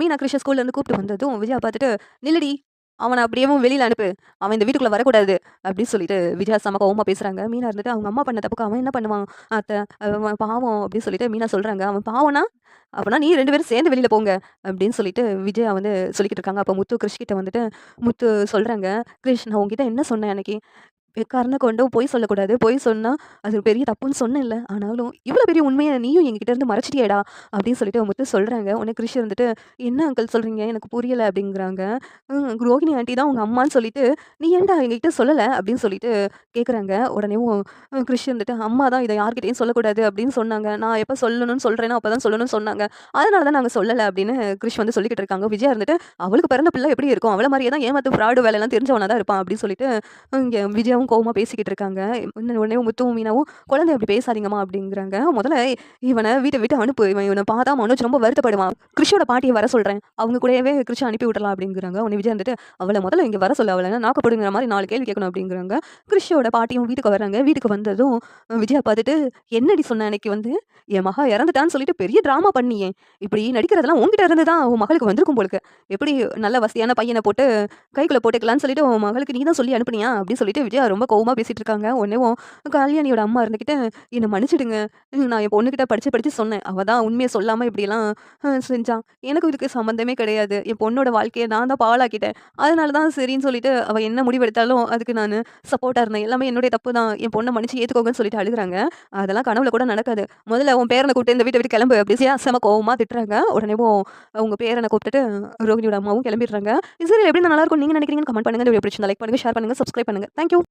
மீனா கிருஷ்ண ஸ்கூல்லேருந்து கூப்பிட்டு வந்ததும் விஜயா பார்த்துட்டு நில்லடி அவனை அப்படியேவும் வெளியில் அனுப்பு. அவன் இந்த வீட்டுக்குள்ளே வரக்கூடாது. அப்படின்னு சொல்லிட்டு விஜயா செம கோவமா பேசுகிறாங்க மீனா இருந்துட்டு அவங்க அம்மா பண்ண தப்புக்கு அவன் என்ன பண்ணுவான்? அத்தை அவன் பாவம் அப்படின்னு சொல்லிட்டு மீனா சொல்கிறாங்க அவன் பாவம்னா? அப்போனா நீ ரெண்டு பேரும் சேர்ந்து வெளியில் போங்க அப்படின்னு சொல்லிட்டு விஜயா வந்து சொல்லிக்கிட்டு இருக்காங்க. அப்போ முத்து கிருஷ்கிட்ட வந்துட்டு முத்து சொல்கிறாங்க கிருஷ் நான் உங்ககிட்ட என்ன சொன்னேன் அன்னைக்கு? காரணம் கொண்டும் பொய் சொல்லக்கூடாது. பொய் சொன்னால் அது பெரிய தப்புன்னு சொன்னேன்ல. ஆனாலும் இவ்வளோ பெரிய உண்மையை நீயும் எங்ககிட்ட இருந்து மறைச்சிட்டியேடா அப்படின்னு சொல்லிட்டு முத்து சொல்கிறாங்க உன்னை கிருஷி இருந்துட்டு என்ன அங்கிள் சொல்கிறீங்க எனக்கு புரியலை அப்படிங்கிறாங்க. ரோகிணி ஆண்டி தான் உங்கள் அம்மான்னு சொல்லிட்டு நீ ஏன்டா எங்ககிட்ட சொல்லலை? அப்படின்னு சொல்லிட்டு கேட்குறாங்க உடனேவும் கிருஷி இருந்துட்டு அம்மா தான் இதை யார்கிட்டையும் சொல்லக்கூடாது அப்படின்னு சொன்னாங்க. நான் எப்போ சொல்லணும்னு சொல்கிறேனோ அப்போ தான் சொல்லணும்னு சொன்னாங்க. அதனால தான் நாங்கள் சொல்லலை அப்படின்னு கிருஷ் வந்து சொல்லிக்கிட்டு இருக்காங்க. விஜயா இருந்துட்டு அவளுக்கு பிறந்த பிள்ளை எப்படி இருக்கும்? அவளை மாதிரியே தான் ஏமாத்து ஃப்ராடு வேலையெல்லாம் தெரிஞ்சவனாக தான் இருப்பான் அப்படின்னு சொல்லிட்டு இங்கே மீனாவும் கோவமாக பேசிக்கிட்டு இருக்காங்க. இன்னும் உடனே முத்துவும் மீனாவும் குழந்தை அப்படி பேசாதீங்கம்மா அப்படிங்கிறாங்க. முதல்ல இவனை வீட்டை விட்டு அனுப்பு. இவன் இவனை பார்த்தா மனோஜ் ரொம்ப வருத்தப்படுவான். கிருஷியோட பாட்டியை வர சொல்கிறேன் அவங்க கூடவே கிருஷ் அனுப்பி விடலாம் அப்படிங்கிறாங்க. உன்னை விஜய் வந்துட்டு அவளை முதல்ல இங்கே வர சொல்ல. அவளை நாக்கப்படுங்கிற மாதிரி நாலு கேள்வி கேட்கணும் அப்படிங்கிறாங்க. கிருஷியோட பாட்டியும் வீட்டுக்கு வராங்க வீட்டுக்கு வந்ததும் விஜயா பார்த்துட்டு என்னடி சொன்ன அன்னைக்கு வந்து என் மகா இறந்துட்டான்னு சொல்லிட்டு பெரிய ட்ராமா பண்ணியே. இப்படி நடிக்கிறதெல்லாம் உங்ககிட்ட இருந்து தான் உன் மகளுக்கு வந்திருக்கும் போலுக்கு. எப்படி நல்ல வசதியான பையனை போட்டு கைக்குள்ளே போட்டுக்கலாம்னு சொல்லிட்டு உன் மகளுக்கு நீ தான் சொல்லி அனுப்புனியா? அப்படின்னு சொல்லிட்டு விஜயா ரொம்ப கோவமாக பேசிட்டு இருக்காங்க. உடனே கல்யாணியோட அம்மா இருந்துக்கிட்டு என்னை மன்னிச்சிடுங்க. நான் என் பொண்ணுக்கிட்ட படித்து படித்து சொன்னேன். அவள் தான் உண்மையை சொல்லாமல் இப்படிலாம் செஞ்சான் எனக்கு இதுக்கு சம்மந்தமே கிடையாது. என் பொண்ணோட வாழ்க்கையை நான் தான் பாழாக்கிட்டேன். அதனால தான் சரின்னு சொல்லிட்டு அவள் என்ன முடிவெடுத்தாலும் அதுக்கு நான் சப்போர்ட்டாக இருந்தேன். எல்லாமே என்னுடைய தப்பு தான். என் பொண்ணை மன்னிச்சு ஏற்றுக்கோங்கன்னு சொல்லிட்டு அழுகுறாங்க. அதெல்லாம் கனவுல கூட நடக்காது. முதல்ல உன் பேரனை கூப்பிட்டு இந்த வீட்டை விட்டு கிளம்பு அப்படி செம கோவமாக திட்டுறாங்க. உடனே அவங்க பேரனை கூப்பிட்டுட்டு ரோகிணியோட அம்மாவும் கிளம்பிடுறாங்க. சரி எப்படி நல்லா இருக்கும் நீங்கள் நினைக்கிறீங்கன்னு கமெண்ட் பண்ணுங்க. இந்த வீடியோ பிடிச்சிருந்தா லைக் பண்ணுங்க ஷேர் பண்ணுங்க சப்ஸ்கிரைப் பண்ணுங்க. தேங்க்யூ